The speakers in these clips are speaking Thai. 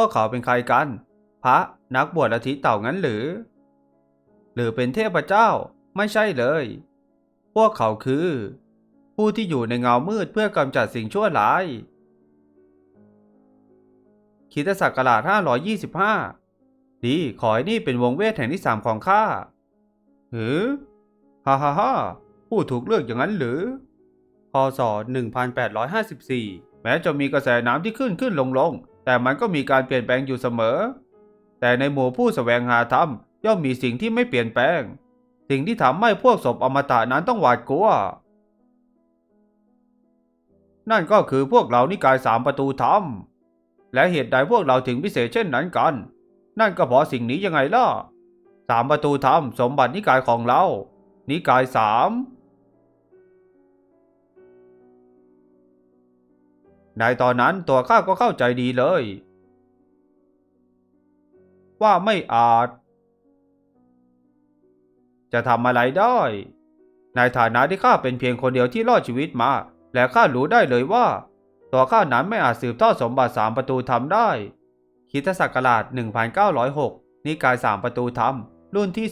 วกเขาเป็นใครกัน พระนักบวชอาทิตย์เต่างั้นหรือ หรือเป็นเทพเจ้าไม่ใช่เลย พวกเขาคือ ผู้ที่อยู่ในเงามืดเพื่อกำจัดสิ่งชั่วร้ายคริดศักราช525 ดีขอให้นี่เป็นวงเวทแห่งที่สามของข้าหือฮ่าฮ่าฮ่าผู้ถูกเลือกอย่างนั้นหรือพศ 1854 แม้จะมีกระแสน้ำที่ขึ้นขึ้นลงลง แต่มันก็มีการเปลี่ยนแปลงอยู่เสมอ แต่ในหมู่ผู้สแสวงหาธรรมย่อมมีสิ่งที่ไม่เปลี่ยนแปลง สิ่งที่ทำให้พวกศพอมตะนั้นต้องหวาดกลัว นั่นก็คือพวกเรานิกายสามประตูธรรม และเหตุใดพวกเราถึงพิเศษเช่นนั้นกัน นั่นก็เพราะสิ่งนี้ยังไงล่ะสามประตูธรรมสมบัตินิกายของเรา นิกายสาม ในตอนนั้นตัวข้าก็เข้าใจดีเลย ว่าไม่อาจ จะทำอะไรได้ ในฐานะที่ข้าเป็นเพียงคนเดียวที่รอดชีวิตมา และข้ารู้ได้เลยว่า ตัวข้านั้นไม่อาจสืบทอดสมบัติสามประตูธรรมได้คริดศักราช 1906 นิกายสามประตูธรรมรุ่นที่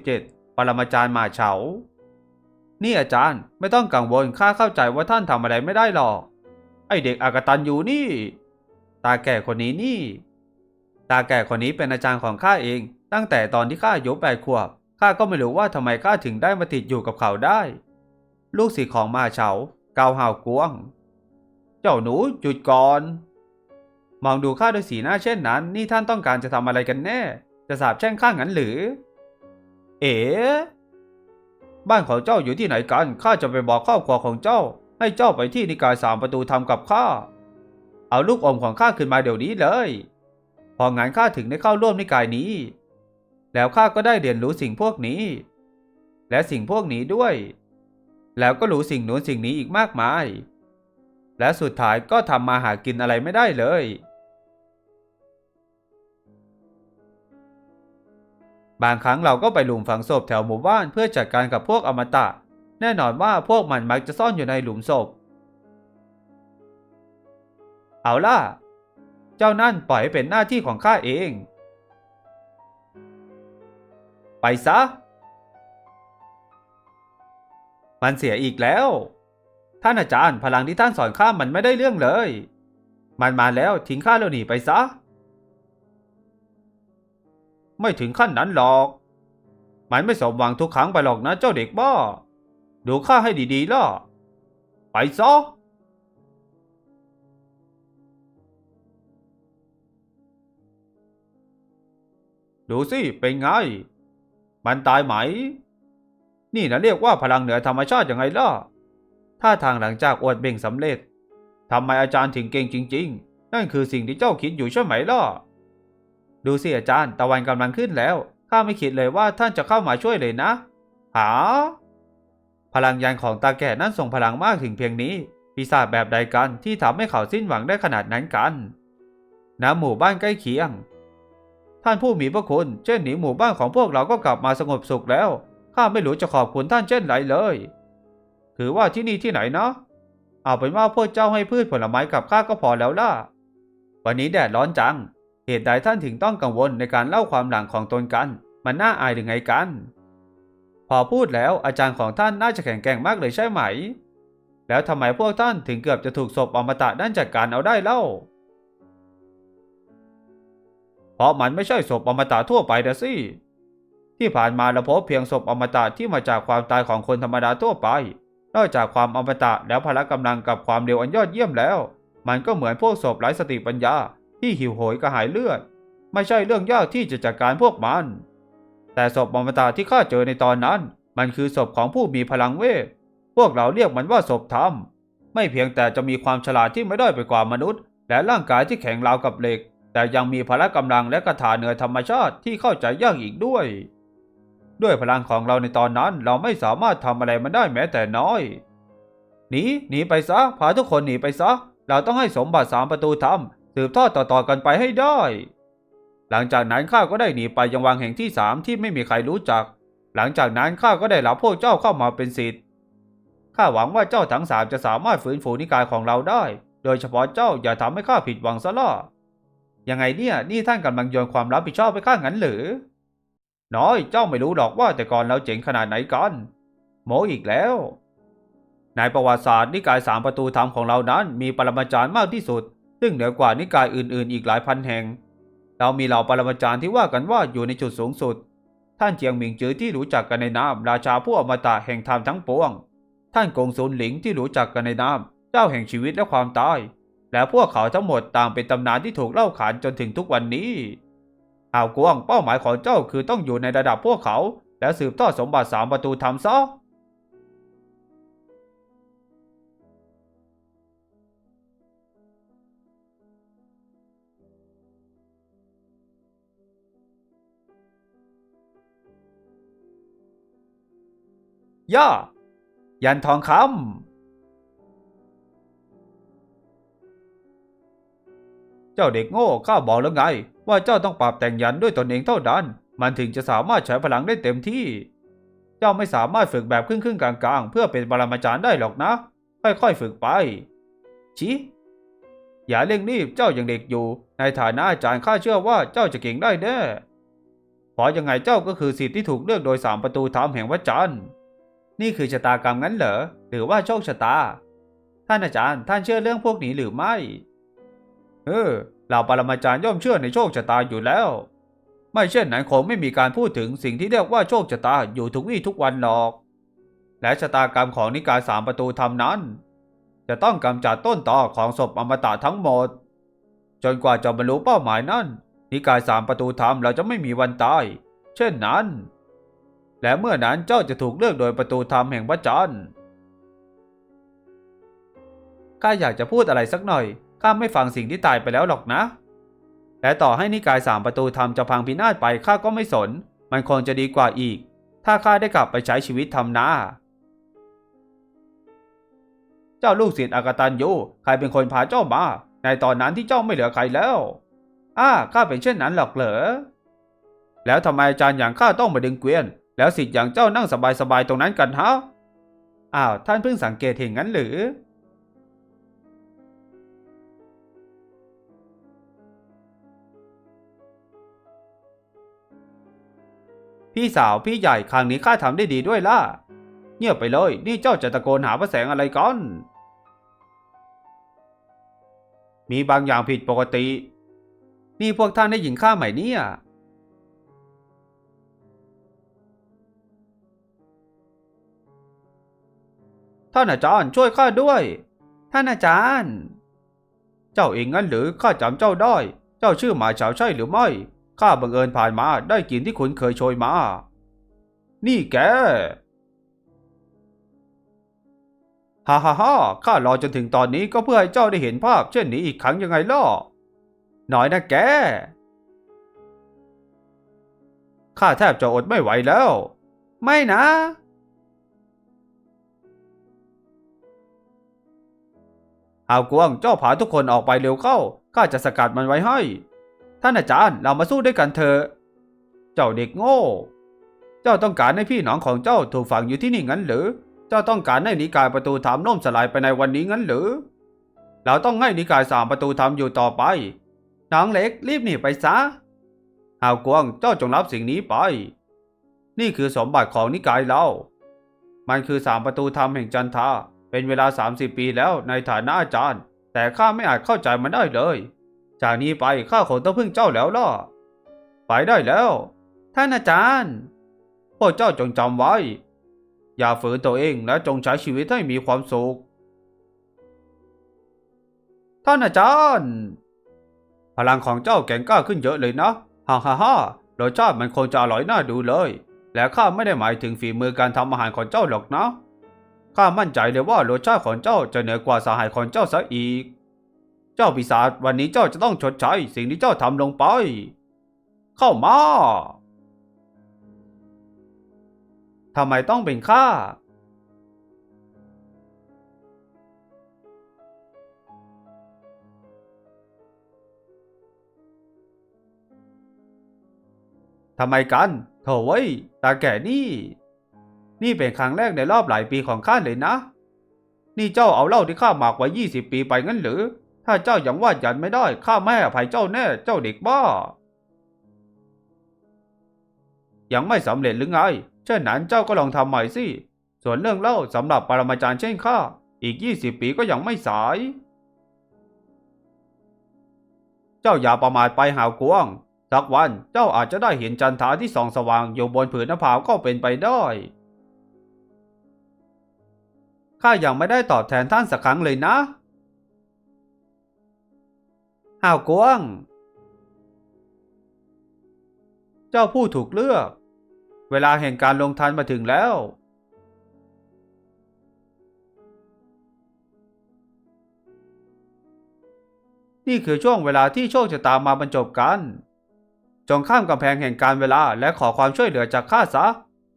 217 ปรมาจารย์มาเฉา นี่อาจารย์ไม่ต้องกังวลข้าเข้าใจว่าท่านทำอะไรไม่ได้หรอก ไอเด็กอากตันอยู่นี่ ตาแก่คนนี้นี่ ตาแก่คนนี้เป็นอาจารย์ของข้าเอง ตั้งแต่ตอนที่ข้าอายุแปดขวบข้าก็ไม่รู้ว่าทำไมข้าถึงได้มาติดอยู่กับเขาได้ ลูกศิษย์ของมาเฉาเกาห่าวกวง เจ้าหนูหยุดก่อน มองดูข้าด้วยสีหน้าเช่นนั้น นี่ท่านต้องการจะทำอะไรกันแน่ จะสาบแช่งข้างั้นหรือ เอ๋บ้านของเจ้าอยู่ที่ไหนกันข้าจะไปบอกครอบครัวของเจ้า ให้เจ้าไปที่นิกายสามประตูทำกับข้า เอาลูกอมของข้าขึ้นมาเดี๋ยวนี้เลย พองั้นข้าถึงได้เข้าร่วมนิกายนี้ แล้วข้าก็ได้เรียนรู้สิ่งพวกนี้ และสิ่งพวกนี้ด้วย แล้วก็รู้สิ่งโน้นสิ่งนี้อีกมากมาย และสุดท้ายก็ทำมาหากินอะไรไม่ได้เลย บางครั้งเราก็ไปหลุมฝังศพแถวหมู่บ้านเพื่อจัดการกับพวกอมตะ แน่นอนว่าพวกมันมักจะซ่อนอยู่ในหลุมศพ เอาล่ะ เจ้านั่นปล่อยให้เป็นหน้าที่ของข้าเอง ไปซะ มันเสียอีกแล้ว ท่านอาจารย์พลังที่ท่านสอนข้ามันไม่ได้เรื่องเลย มันมาแล้วทิ้งข้าแล้วหนีไปซะ ไม่ถึงขั้นนั้นหรอก มันไม่สมหวังทุกครั้งไปหรอกนะเจ้าเด็กบ้า ดูข้าให้ดีๆล่ะ ไปซะดูสิ เป็นไง มันตายไหม นี่นะเรียกว่าพลังเหนือธรรมชาติยังไงล่ะ ถ้าทางหลังจากอวดเบ่งสำเร็จ ทำไมอาจารย์ถึงเก่งจริง ๆ นั่นคือสิ่งที่เจ้าคิดอยู่ใช่ไหมล่ะ ดูสิอาจารย์ ตะวันกำลังขึ้นแล้ว ข้าไม่คิดเลยว่าท่านจะเข้ามาช่วยเลยนะ หา พลังยานของตาแก่นั้นส่งพลังมากถึงเพียงนี้ ปีศาจแบบใดกันที่ทำให้เขาสิ้นหวังได้ขนาดนั้นกันณหมู่บ้านใกล้เคียง ท่านผู้มีพระคุณ เช่นหนีหมู่บ้านของพวกเราก็กลับมาสงบสุขแล้ว ข้าไม่รู้จะขอบคุณท่านเช่นไรเลย ถือว่าที่นี่ที่ไหนเนาะ เอาเป็นว่าพวกเจ้าให้พืชผลไม้กับข้าก็พอแล้วล่ะ วันนี้แดดร้อนจัง เหตุใดท่านถึงต้องกังวลในการเล่าความหลังของตนกัน มันน่าอายหรือไงกัน พอพูดแล้วอาจารย์ของท่านน่าจะแข็งแกร่งมากเลยใช่ไหม แล้วทำไมพวกท่านถึงเกือบจะถูกศพอมตะด้านจัดการเอาได้เล่า เพราะมันไม่ใช่ศพอมตะทั่วไปนะสิ ที่ผ่านมาเราพบเพียงศพอมตะที่มาจากความตายของคนธรรมดาทั่วไป นอกจากความอมตะแล้วพละกำลังกับความเร็วอันยอดเยี่ยมแล้ว มันก็เหมือนพวกศพไร้สติปัญญาที่หิวโหยกระหายเลือด ไม่ใช่เรื่องยากที่จะจัดการพวกมัน แต่ศพอมตะที่ข้าเจอในตอนนั้น มันคือศพของผู้มีพลังเวท พวกเราเรียกมันว่าศพธรรม ไม่เพียงแต่จะมีความฉลาดที่ไม่ด้อยไปกว่ามนุษย์ และร่างกายที่แข็งราวกับเหล็ก แต่ยังมีพละกำลังและกระถาเหนือธรรมชาติที่เข้าใจยากอีกด้วย ด้วยพลังของเราในตอนนั้นเราไม่สามารถทำอะไรมันได้แม้แต่น้อยหนีหนีไปซะพาทุกคนหนีไปซะ เราต้องให้สมบัติสามประตูธรรมสืบทอดต่อๆกันไปให้ได้ หลังจากนั้นข้าก็ได้หนีไปยังวังแห่งที่สามที่ไม่มีใครรู้จัก หลังจากนั้นข้าก็ได้รับพวกเจ้าเข้ามาเป็นศิษย์ข้าหวังว่าเจ้าทั้งสามจะสามารถฟื้นฟูนิกายของเราได้ โดยเฉพาะเจ้าอย่าทำให้ข้าผิดหวังซะล่ะยังไงเนี่ยนี่ท่านกำลังโยนความรับผิดชอบไปข้างงั้นหรือ น้อยเจ้าไม่รู้หรอกว่าแต่ก่อนเราเจ๋งขนาดไหนกันโมอีกแล้วในประวัติศาสตร์นิกายสามประตูธรรมของเรานั้นมีปรมาจารย์มากที่สุด ซึ่งเหนือกว่านิกายอื่นๆ อีกหลายพันแห่ง เรามีเหล่าปรมาจารย์ที่ว่ากันว่าอยู่ในจุดสูงสุด ท่านเจียงหมิงจือที่รู้จักกันในนามราชาผู้อมตะแห่งธรรมทั้งปวง ท่านกงสุนหลิงที่รู้จักกันในนามเจ้าแห่งชีวิตและความตาย และพวกเขาทั้งหมดต่างเป็นตำนานที่ถูกเล่าขานจนถึงทุกวันนี้หาวกวงเป้าหมายของเจ้าคือต้องอยู่ในระดับพวกเขา และสืบทอดสมบัติสามประตูธรรมซะ ย่ายันทองคำเจ้าเด็กโง่ข้าบอกแล้วไง ว่าเจ้าต้องปรับแต่งยันด้วยตนเองเท่านั้น มันถึงจะสามารถใช้พลังได้เต็มที่ เจ้าไม่สามารถฝึกแบบครึ่งๆกลางๆ เพื่อเป็นปรมาจารย์ได้หรอกนะ ค่อยๆฝึกไปชิอย่าเร่งรีบเจ้ายังเด็กอยู่ ในฐานะอาจารย์ข้าเชื่อว่าเจ้าจะเก่งได้แน่เพราะยังไงเจ้าก็คือสิทธิ์ที่ถูกเลือกโดยสามประตูธรรมแห่งวัจันทร์ นี่คือชะตากรรมงั้นเหรอ หรือว่าโชคชะตา ท่านอาจารย์ท่านเชื่อเรื่องพวกนี้หรือไม่ เออเหล่าปรมาจารย์ย่อมเชื่อในโชคชะตาอยู่แล้ว ไม่เช่นนั้นคงไม่มีการพูดถึงสิ่งที่เรียกว่าโชคชะตาอยู่ทุกวี่ทุกวันหรอก และชะตากรรมของนิกายสามประตูธรรมนั้น จะต้องกำจัดต้นตอของศพอมตะทั้งหมด จนกว่าจะบรรลุเป้าหมายนั้นนิกายสามประตูธรรมเราจะไม่มีวันตาย เช่นนั้น และเมื่อนั้นเจ้าจะถูกเลือกโดยประตูธรรมแห่งพระจันทร์ข้าอยากจะพูดอะไรสักหน่อยข้าไม่ฟังสิ่งที่ตายไปแล้วหรอกนะ และต่อให้นิกายสามประตูธรรมจะพังพินาศไปข้าก็ไม่สน มันคงจะดีกว่าอีก ถ้าข้าได้กลับไปใช้ชีวิตทำนาเจ้าลูกศิษย์อากตันยูใครเป็นคนพาเจ้ามา ในตอนนั้นที่เจ้าไม่เหลือใครแล้วอ้าข้าเป็นเช่นนั้นหรอกเหรอแล้วทำไมอาจารย์อย่างข้าต้องมาดึงเกวียน แล้วสิทธิ์อย่างเจ้านั่งสบายๆตรงนั้นกันฮะอ้าวท่านเพิ่งสังเกตเห็นงั้นหรือ พี่สาวพี่ใหญ่ครั้งนี้ข้าทำได้ดีด้วยล่ะ เงียบไปเลย นี่เจ้าจะตะโกนหาพระแสงอะไรก่อน มีบางอย่างผิดปกติ นี่พวกท่านได้ยินข้าไหมเนี่ย ท่านอาจารย์ช่วยข้าด้วย ท่านอาจารย์ เจ้าเองงั้นหรือข้าจำเจ้าได้ เจ้าชื่อหมาเฉาใช่หรือไม่ข้าบังเอิญผ่านมาได้กลินที่คุณเคยโชยมา นี่แกฮ่าฮ่าฮ่าข้ารอจนถึงตอนนี้ก็เพื่อให้เจ้าได้เห็นภาพ เช่นนี้อีกครั้งยังไงล่ะหน่อยนะแก ข้าแทบจะอดไม่ไหวแล้ว ไม่นะ หาวกวงเจ้าผาทุกคนออกไปเร็วเข้าข้าจะสกัดมันไว้ให้ ท่านอาจารย์เรามาสู้ด้วยกันเถอะ เจ้าเด็กโง่ เจ้าต้องการให้พี่น้องของเจ้าถูกฝังอยู่ที่นี่งั้นหรือ เจ้าต้องการให้นิกายประตูธรรมล่มสลายไปในวันนี้งั้นหรือ เราต้องให้นิกายสามประตูธรรมอยู่ต่อไป น้องเล็กรีบหนีไปซะหาวกวงเจ้าจงรับสิ่งนี้ไป นี่คือสมบัติของนิกายเรา มันคือสามประตูธรรมแห่งจันทา เป็นเวลา 30 ปีแล้วในฐานะอาจารย์ แต่ข้าไม่อาจเข้าใจมันได้เลย จากนี้ไปข้าคงต้องพึ่งเจ้าแล้วล่ะ ไปได้แล้ว ท่านอาจารย์ พวกเจ้าจงจำไว้ อย่าฝืนตัวเองและจงใช้ชีวิตให้มีความสุข ท่านอาจารย์ พลังของเจ้าแก่งกล้าขึ้นเยอะเลยนะ ฮ่าฮ่าฮ่ารสชาติมันคงจะอร่อยน่าดูเลย และข้าไม่ได้หมายถึงฝีมือการทำอาหารของเจ้าหรอกนะ ข้ามั่นใจเลยว่ารสชาติของเจ้าจะเหนือกว่าสหายของเจ้าซะอีก เจ้าปีศาจวันนี้เจ้าจะต้องชดใช้สิ่งที่เจ้าทำลงไป เข้ามาทำไมต้องเป็นข้า ทำไมกันโถเว้ยตาแก่นี่ นี่เป็นครั้งแรกในรอบหลายปีของข้าเลยนะ นี่เจ้าเอาเหล้าที่ข้าหมักไว้ยี่สิบปีไปงั้นหรือ ถ้าเจ้ายังวาดยันไม่ได้ข้าไม่ให้อภัยเจ้าแน่ เจ้าเด็กบ้า ยังไม่สำเร็จหรือไงเช่นนั้นเจ้าก็ลองทำใหม่สิ ส่วนเรื่องเล่าสำหรับปรมาจารย์เช่นข้า อีก20ปีก็ยังไม่สาย เจ้าอย่าประมาทไปหาวกวงสักวันเจ้าอาจจะได้เห็นจันทราที่ส่องสว่างอยู่บนผืนนภาก็เป็นไปได้ ข้ายังไม่ได้ตอบแทนท่านสักครั้งเลยนะหาวกวง เจ้าผู้ถูกเลือก เวลาแห่งการลงทันมาถึงแล้ว นี่คือช่วงเวลาที่โชคชะตามาบรรจบกัน จงข้ามกำแพงแห่งการเวลาและขอความช่วยเหลือจากข้าซะ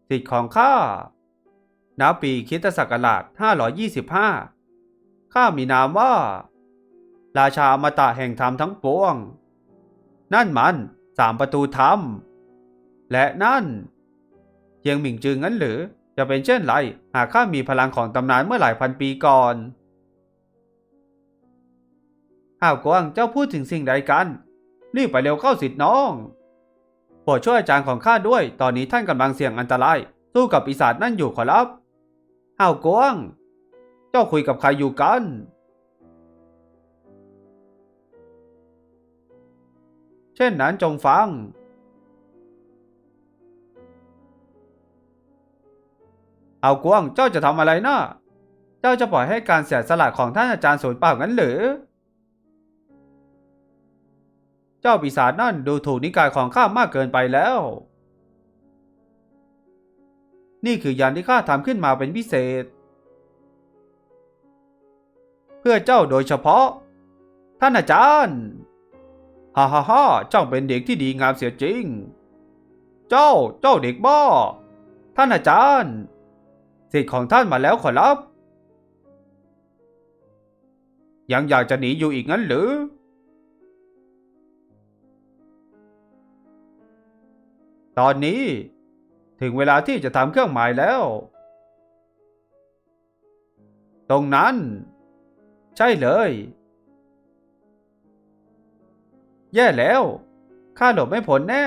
สิทธิ์ของข้า ณปีคิตศักราช 525 ข้ามีนามว่า ราชาอมตะแห่งธรรมทั้งปวง นั่นมันสามประตูธรรม และนั่นเยียงหมิงจืองั้นหรือ จะเป็นเช่นไร หากข้ามีพลังของตำนานเมื่อหลายพันปีก่อนห้าวกวางเจ้าพูดถึงสิ่งใดกัน รีบไปเร็วเข้าสิทธิ์น้องโปรดช่วยอาจารย์ของข้าด้วย ตอนนี้ท่านกำลังเสี่ยงอันตราย สู้กับปีศาจนั่นอยู่ขอรับ ห้ากวง เจ้าคุยกับใครอยู่กัน เช่นนั้นจงฟังเอากวงเจ้าจะทำอะไรนะเจ้าจะปล่อยให้การเสียสละของท่านอาจารย์สูญเปล่างั้นหรือ เจ้าปีศาจนั่นดูถูกนิกายของข้ามากเกินไปแล้ว นี่คือยันที่ข้าทำขึ้นมาเป็นพิเศษ เพื่อเจ้าโดยเฉพาะ ท่านอาจารย์ฮ่าฮ่าฮ่าเจ้าเป็นเด็กที่ดีงามเสียจริง เจ้าเจ้าเด็กบ้า ท่านอาจารย์สิทธิ์ของท่านมาแล้วขอรับ ยังอยากจะหนีอยู่อีกงั้นหรือตอนนี้ ถึงเวลาที่จะทำเครื่องหมายแล้ว ตรงนั้น ใช่เลย แย่แล้วข้าหลบไม่พ้นแน่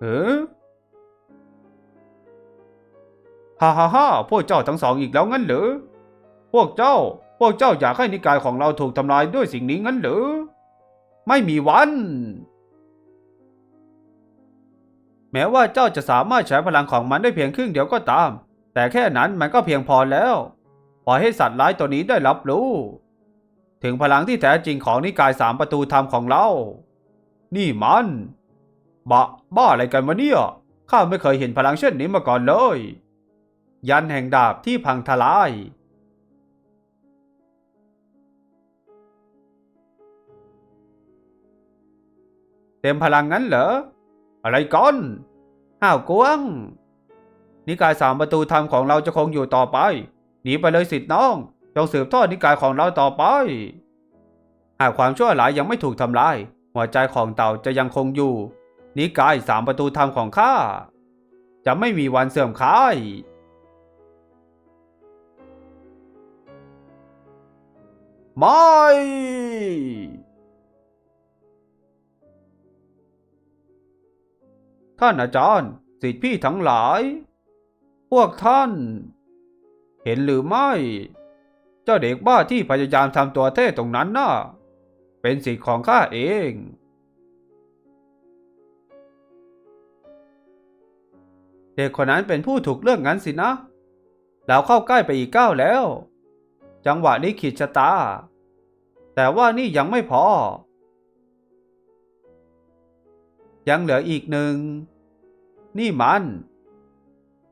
เออฮ่าฮ่าฮ่าพวกเจ้าทั้งสองอีกแล้วงั้นหรือ พวกเจ้า พวกเจ้าอยากให้นิกายของเราถูกทำลายด้วยสิ่งนี้งั้นหรือ ไม่มีวัน แม้ว่าเจ้าจะสามารถใช้พลังของมันได้เพียงครึ่งเดียวก็ตาม แต่แค่นั้นมันก็เพียงพอแล้วปล่อยให้สัตว์ร้ายตัวนี้ได้รับรู้ ถึงพลังที่แท้จริงของนิกายสามประตูธรรมของเรา นี่มันบะบ้าอะไรกันวะเนี่ย ข้าไม่เคยเห็นพลังเช่นนี้มาก่อนเลย ยันแห่งดาบที่พังทลาย เต็มพลังงั้นเหรอ อะไรก่อนห้าวกวง นิกายสามประตูธรรมของเราจะคงอยู่ต่อไป หนีไปเลยสิทธิ์น้องจงสืบทอดนิกายของเราต่อไป หากความชั่วร้ายยังไม่ถูกทำลาย หัวใจของเต่าจะยังคงอยู่ นิกายสามประตูธรรมของข้า จะไม่มีวันเสื่อมคลายไม่ ท่านอาจารย์สิทธิพี่ทั้งหลาย พวกท่าน เห็นหรือไม่ เจ้าเด็กบ้าที่พยายามทำตัวเท่ตรงนั้นน่ะ เป็นสิทธิ์ของข้าเองเด็กคนนั้นเป็นผู้ถูกเลือกงั้นสินะแล้วเข้าใกล้ไปอีกก้าวแล้ว จังหวะนี้ขีดชะตา แต่ว่านี่ยังไม่พอ ยังเหลืออีกหนึ่ง นี่มัน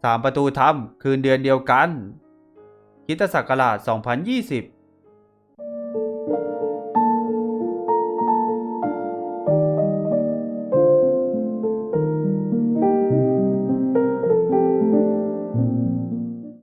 สามประตูธรรมคืนเดือนเดียวกันคิตศักราช2020